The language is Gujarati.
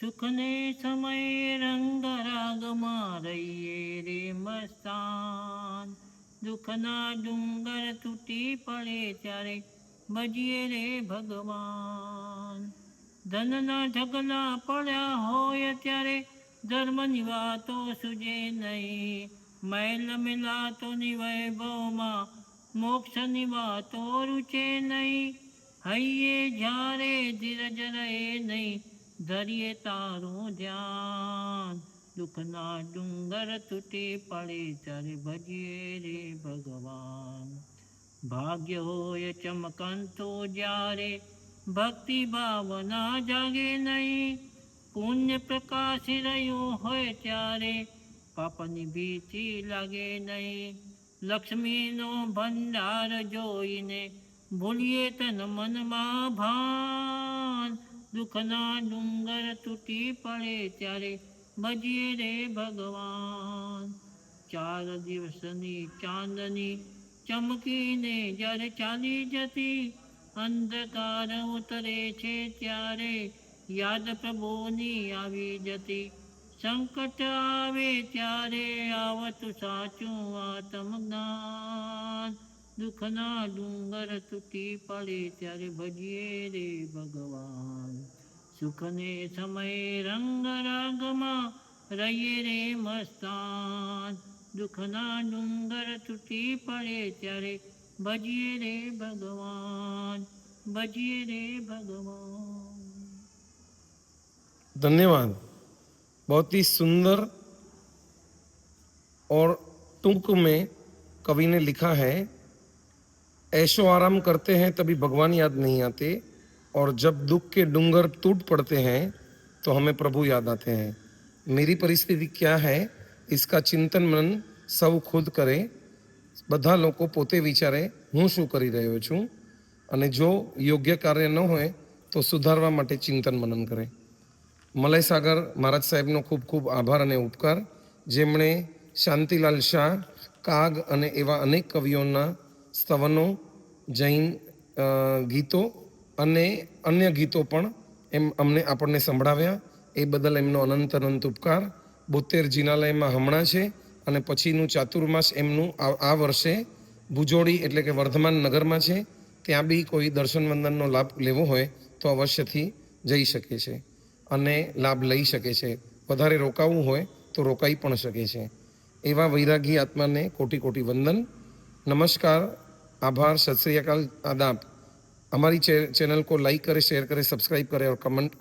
સુખને સમય રંગ રાગમાં રહીએ રે મસ્તાન. દુઃખના ડુંગર તૂટી પડે ત્યારે ભજીએ રે ભગવાન. ધનના ઢગલા પડ્યા હોય ત્યારે ધર્મની વાતો સુજે નહીં. મૈલ મિલાતોની વૈભવમાં મોક્ષની વાતો રૂચે નહીં. હૈયે જ્યારે ધીરજ રહે નહીં, ધરીએ તારું ધ્યાન. દુઃખના ડુંગર તૂટી પડે ત્યારે ભજીએ રે ભગવાન. ભાગ્ય હોય ચમકંતો જ્યારે ભક્તિ ભાવના જાગે નહીં. પુણ્ય પ્રકાશી રહ્યું હોય ત્યારે પાપની ભીતી લાગે નહીં. લક્ષ્મીનો ભંડાર જોઈને ભૂલીએ તન મનમાં ભાન. દુઃખના ડુંગર તૂટી પડે ત્યારે ભજીએ રે ભગવાન. ચાર દિવસની ચાંદની ચમકીને જ્યારે ચાલી જતી, અંધકાર ઉતરે છે ત્યારે યાદ પ્રભુની આવી જતી. સંકટ આવે ત્યારે આવતું સાચું આત્મજ્ઞાન. દુઃખના ડુંગર તૂટી પડે ત્યારે ભજીએ રે ભગવાન સુખને સમય રંગ રાગમાં રહીએ રે મસ્તાન દુઃખના ડુંગર તૂટી પડે ત્યારે ભજીએ રે ભગવાન ભજીએ રે ભગવાન धन्यवाद बहुत ही सुंदर और टुक में कवि ने लिखा है ऐशो आराम करते हैं तभी भगवान याद नहीं आते और जब दुख के डूंगर टूट पड़ते हैं तो हमें प्रभु याद आते हैं मेरी परिस्थिति क्या है इसका चिंतन मन સૌ ખુદ કરે બધા લોકો પોતે વિચારે હું શું કરી રહ્યો છું અને જો યોગ્ય કાર્ય ન હોય તો સુધારવા માટે ચિંતન મનન કરે મલય સાગર મહારાજ સાહેબનો ખૂબ ખૂબ આભાર અને ઉપકાર જેમણે શાંતિલાલ શાહ કાગ અને એવા અનેક કવિઓના સ્તવનો, જૈન ગીતો અને અન્ય ગીતો પણ એમ અમને આપણને સંભળાવ્યા. એ બદલ એમનો અનંત અનંત ઉપકાર. બોતેર જિનાલયમાં હમણાં છે અને પછીનું ચાતુર્માસ એમનું આ વર્ષે ભુજોડી એટલે કે વર્ધમાન નગરમાં છે. ત્યાં બી કોઈ દર્શન વંદનનો લાભ લેવો હોય તો અવશ્યથી જઈ શકે છે અને લાભ લઈ શકે છે. વધારે રોકાવું હોય તો રોકાઈ પણ શકે છે. એવા વૈરાગી આત્માને કોટી કોટી વંદન. નમસ્કાર. आभार सत श्रीकाल आदाब हमारी चैनल को लाइक करें शेयर करें सब्सक्राइब करें और कमेंट